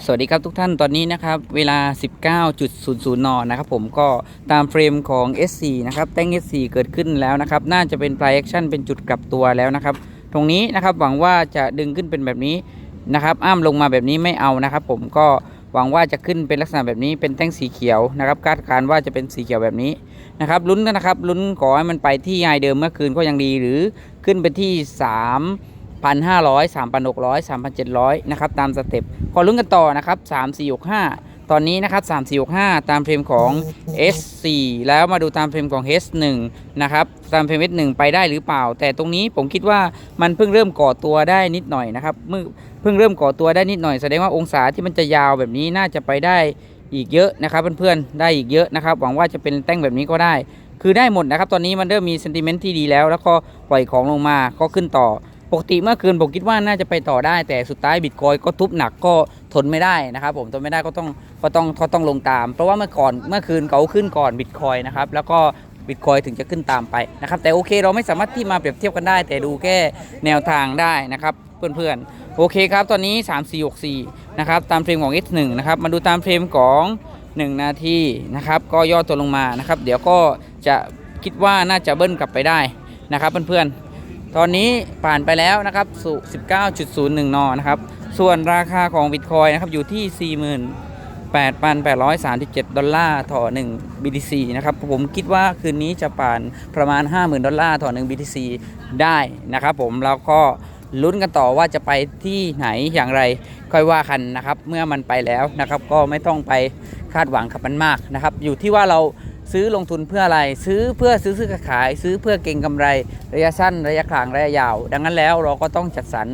สวัสดีครับทุกท่านตอนนี้นะครับ เวลา 19.00 น นะครับผมก็ตามเฟรมของ S4 นะครับ แต้ง S4 เกิดขึ้นแล้วนะครับ น่าจะเป็น ply action เป็นจุดกลับตัวแล้วนะครับ ตรงนี้นะครับหวังว่าจะดึงขึ้นเป็นแบบนี้นะครับ อ้ามลงมาแบบนี้ไม่เอานะครับผมก็หวังว่าจะขึ้นเป็นลักษณะแบบนี้เป็นแท่งสีเขียวนะครับคาดการณ์ว่าจะเป็นสีเขียวแบบนี้นะครับลุ้นกันนะครับลุ้นขอให้มันไปที่ไฮเดิมเมื่อคืนก็ยังดีหรือขึ้นไปที่ 3 1,500 3,600 3,700นหกร้อยสามพันเจ็ดร้อยนะครับตามสเต็ปขอลุ้นกันต่อนะครับ3 4 6 5ตอนนี้นะครับ3 4 6 5 ตามเฟรมของ S4 แล้วมาดูตามเฟรมของ H1 นะครับ ตามเฟรม S1 ไปได้หรือเปล่า แต่ตรงนี้ผมคิดว่ามันเพิ่งเริ่มก่อตัวได้นิดหน่อยนะครับเมื่อเพิ่งเริ่มก่อตัวได้นิดหน่อยแสดงว่าองศาที่มันจะยาวแบบนี้น่าจะไปได้อีกเยอะนะครับเพื่อนๆ ได้อีกเยอะนะครับ หวังว่าจะเป็นแต้งแบบนี้ก็ได้ คือได้หมดนะครับ ตอนนี้มันเริ่มมีเซนติเมนต์ที่ดีแล้ว แล้วก็ปล่อยของลงมาก็ขึ้นต่อ ปกติเมื่อคืนผมคิดว่าน่าจะไปต่อได้ แต่สุดท้ายบิตคอยก็ทุบหนักก็ทนไม่ได้นะครับผมทนไม่ได้ก็ต้องก็ต้องก็ต้องลงตาม เพราะว่าเมื่อก่อนเมื่อคืนเขาขึ้นก่อนบิตคอยนะครับแล้วก็บิตคอยถึงจะขึ้นตามไปนะครับแต่โอเคเราไม่สามารถที่มาเปรียบเทียบกันได้ แต่ดูแค่แนวทางได้นะครับเพื่อนๆโอเคครับตอนนี้ 3464นะครับตามเฟรมของ S1 นะครับมาดูตามเฟรมของ 1 นาทีนะครับก็ย่อตัวลงมานะครับเดี๋ยวก็จะคิดว่าน่าจะเบิ้ลกลับไปได้นะครับเพื่อนๆ ตอนนี้ผ่านไปแล้วนะครับสู่19.01 นอนะครับ ส่วนราคาของบิตคอยนะครับอยู่ที่ 48,837 ดอลลาร์ต่อ 1 BTC นะครับ ผมคิดว่าคืนนี้จะผ่านประมาณ 50,000 ดอลลาร์ต่อ 1 BTC ได้นะครับผมแล้วก็ลุ้นกันต่อว่าจะไปที่ไหนอย่างไรค่อยว่ากันนะครับ เมื่อมันไปแล้วนะครับ ก็ไม่ต้องไปคาดหวังกับมันมากนะครับ อยู่ที่ว่าเรา ซื้อลงทุนเพื่ออะไร ซื้อเพื่อซื้อซื้อขาย ซื้อเพื่อเก็งกำไร ระยะสั้น ระยะกลาง ระยะยาว ดังนั้นแล้วเราก็ต้องจัดสรร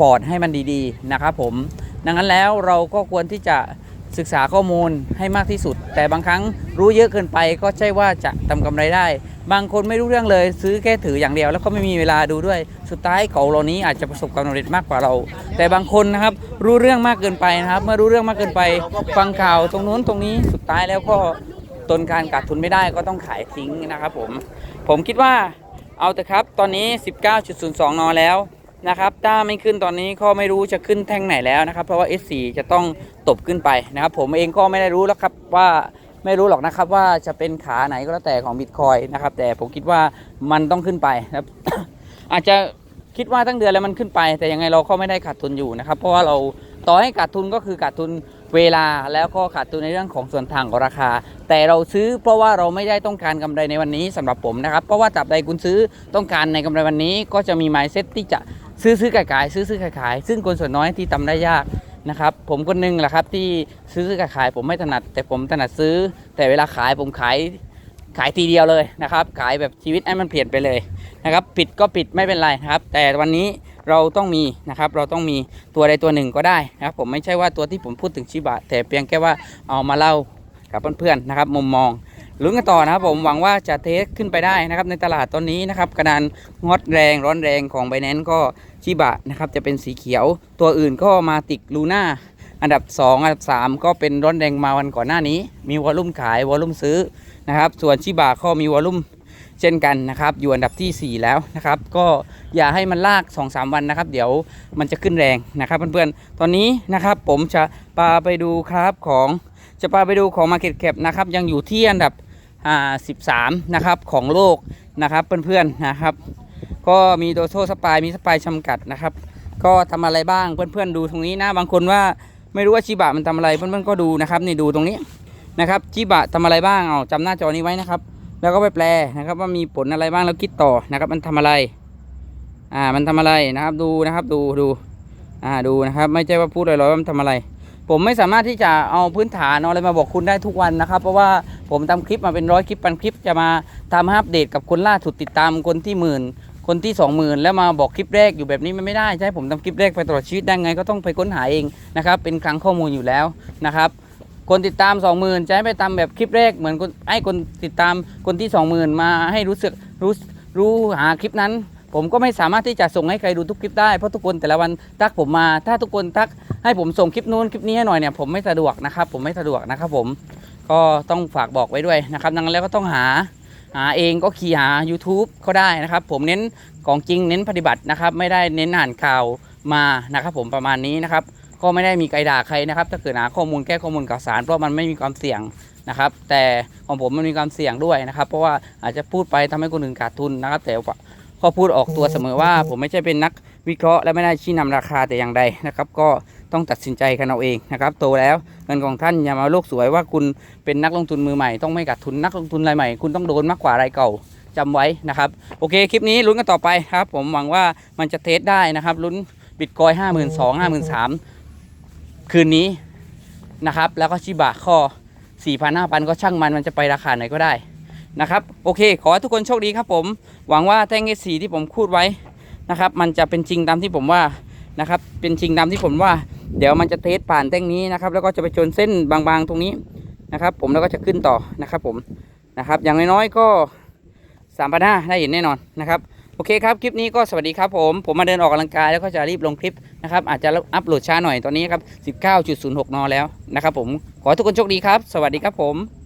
ปอร์ตให้มันดีๆนะครับผม ดังนั้นแล้วเราก็ควรที่จะศึกษาข้อมูลให้มากที่สุด แต่บางครั้งรู้เยอะเกินไปก็ใช่ว่าจะทำกำไรได้ บางคนไม่รู้เรื่องเลย ซื้อแค่ถืออย่างเดียว แล้วก็ไม่มีเวลาดูด้วย สุดท้ายเขาเหล่านี้อาจจะประสบความสำเร็จมากกว่าเรา แต่บางคนนะครับรู้เรื่องมากเกินไปนะครับ เมื่อรู้เรื่องมากเกินไป ฟังข่าวตรงนู้นตรงนี้สุดท้ายแล้วก็ ตนการขาดทุนไม่ได้ก็ต้องขายทิ้งนะครับผม ผมคิดว่าเอาแต่ครับตอนนี้ 19.02 นอแล้วนะครับถ้าไม่ขึ้นตอนนี้ก็ไม่รู้จะขึ้นแท่งไหนแล้วนะครับ เพราะว่า S4 จะต้องตบขึ้นไปนะครับ ผมเองก็ไม่ได้รู้แล้วครับว่าไม่รู้หรอกนะครับว่าจะเป็นขาไหนก็แล้วแต่ของบิตคอยนะครับ แต่ผมคิดว่ามันต้องขึ้นไปนะครับ อาจจะ คิดว่าตั้งเดือนแล้วมันขึ้นไป แต่ยังไงเราก็ไม่ได้ขาดทุนอยู่นะครับ เพราะว่าเราต่อให้ขาดทุนก็คือขาดทุนเวลาแล้วก็ขาดทุนในเรื่องของส่วนทางของราคา แต่เราซื้อเพราะว่าเราไม่ได้ต้องการกำไรในวันนี้สำหรับผมนะครับ เพราะว่าตราบใดคุณซื้อต้องการในกำไรวันนี้ ก็จะมี mindset ที่จะซื้อซื้อขายขายซื้อซื้อขายขายซึ่งคนส่วนน้อยที่ทำได้ยากนะครับผมคนหนึงแหละครับที่ซื้อซื้อขายขายผมไม่ถนัด แต่ผมถนัดซื้อ แต่เวลาขายผมขายขายทีเดียวเลยนะครับ ขายแบบชีวิตให้มันเปลี่ยนไปเลย นะครับปิดก็ปิดไม่เป็นไรนะครับ แต่วันนี้เราต้องมีนะครับเราต้องมีตัวใดตัวหนึ่งก็ได้นะครับ ผมไม่ใช่ว่าตัวที่ผมพูดถึงชิบะ แต่เพียงแค่ว่าเอามาเล่ากับเพื่อนๆนะครับ มุมมองลุ้นกันต่อนะครับผมหวังว่าจะเทสขึ้นไปได้นะครับ ในตลาดตอนนี้นะครับกระดานงดแรงร้อนแรงของไบแนนก็ชิบะนะครับจะเป็นสีเขียว ตัวอื่นก็มาติกลูน่าอันดับ 2 อันดับ 3 ก็เป็นร้อนแรงมาวันก่อนหน้านี้ มีวอลลุ่มขายวอลลุ่มซื้อนะครับ ส่วนชิบะก็มีวอลลุ่ม เช่นกันนะครับ อยู่อันดับที่ 4 แล้วนะครับ ก็อย่าให้มันลาก 2-3 วันนะครับ เดี๋ยวมันจะขึ้นแรงนะครับเพื่อนๆ ตอนนี้นะครับผมจะพาไปดูครับของจะพาไปดูของ Market Cap นะครับยังอยู่ที่อันดับ13นะครับของโลกนะครับเพื่อนๆนะครับ ก็มีโดโซสปายมีสปายจำกัดนะครับ ก็ทำอะไรบ้างเพื่อนๆดูตรงนี้นะบางคนว่าไม่รู้ว่าชิบะมันทำอะไรเพื่อนๆก็ดูนะครับนี่ดูตรงนี้นะครับชิบะทำอะไรบ้างเอาจำหน้าจอนี้ไว้นะครับ แล้วก็ไปแปลนะครับว่ามีผลอะไรบ้างแล้วคิดต่อนะครับ มันทำอะไร อ่ามันทำอะไรนะครับดูนะครับดูดู อ่าดูนะครับ ไม่ใช่ว่าพูดลอยๆว่ามันทำอะไร ผมไม่สามารถที่จะเอาพื้นฐานอะไรมาบอกคุณได้ทุกวันนะครับ เพราะว่าผมทำคลิปมาเป็นร้อยคลิปพันคลิปจะมาทำอัปเดตกับคนล่าสุดติดตามคนที่หมื่นคนที่สองหมื่นแล้วมาบอกคลิปแรกอยู่แบบนี้มันไม่ได้ใช่ผมทำคลิปแรกไปตลอดชีวิตได้ไงก็ต้องไปค้นหาเองนะครับเป็นคลังข้อมูลอยู่แล้วนะครับ คนติดตาม 20,000 จะให้ไปทำแบบคลิปแรกเหมือนคนให้คนติดตามคนที่ 20,000 มาให้รู้สึกรู้รู้หาคลิปนั้น ผมก็ไม่สามารถที่จะส่งให้ใครดูทุกคลิปได้เพราะทุกคนแต่ละวันทักผมมา ถ้าทุกคนทักให้ผมส่งคลิปนู้นคลิปนี้ให้หน่อยเนี่ยผมไม่สะดวกนะครับ ผมไม่สะดวกนะครับผมก็ต้องฝากบอกไว้ด้วยนะครับดังนั้นแล้วก็ต้องหาหาเองก็ขี่หา YouTube ก็ได้นะครับ ผมเน้นของจริงเน้นปฏิบัตินะครับ ไม่ได้เน้นอ่านข่าวมานะครับ ผมประมาณนี้นะครับ ก็ไม่ได้มีไกด่าใครนะครับ ถ้าเกิดหาข้อมูลแก้ข้อมูลข่าวสาร เพราะมันไม่มีความเสี่ยงนะครับ แต่ของผมมันมีความเสี่ยงด้วยนะครับ เพราะว่าอาจจะพูดไปทำให้คนอื่นขาดทุนนะครับ แต่ว่าก็พูดออกตัวเสมอว่า ผมไม่ใช่เป็นนักวิเคราะห์และไม่ได้ชี้นำราคาแต่อย่างใดนะครับ ก็ต้องตัดสินใจกันเอาเองนะครับ โตแล้วเงินของท่านอย่ามาโลกสวยว่าคุณเป็นนักลงทุนมือใหม่ต้องไม่ขาดทุนนักลงทุนรายใหม่คุณต้องโดนมากกว่ารายเก่าจำไว้นะครับ โอเค คลิปนี้ลุ้นกันต่อไปครับ ผมหวังว่ามันจะเทสได้นะครับลุ้นบิตคอยห้าหมื่นสองห้าหมื่นสาม คืนนี้นะครับ แล้วก็ชิบะข้อสี่พันห้าพันก็ช่างมันมันจะไปราคาไหนก็ได้นะครับ โอเค ขอให้ทุกคนโชคดีครับผม หวังว่าแท่งเอสีที่ผมพูดไว้นะครับ มันจะเป็นจริงตามที่ผมว่านะครับ เป็นจริงตามที่ผมว่า เดี๋ยวมันจะเทสผ่านแท่งนี้นะครับ แล้วก็จะไปชนเส้นบางๆตรงนี้นะครับ ผมแล้วก็จะขึ้นต่อนะครับผมนะครับ อย่างน้อยๆก็สามพันห้าได้เห็นแน่นอนนะครับ โอเคครับ คลิปนี้ก็สวัสดีครับผม ผมมาเดินออกกำลังกายแล้วก็จะรีบลงคลิปนะครับ อาจจะอัปโหลดช้าหน่อยตอนนี้ครับ 19.06 น แล้วนะครับผม ขอทุกคนโชคดีครับ สวัสดีครับผม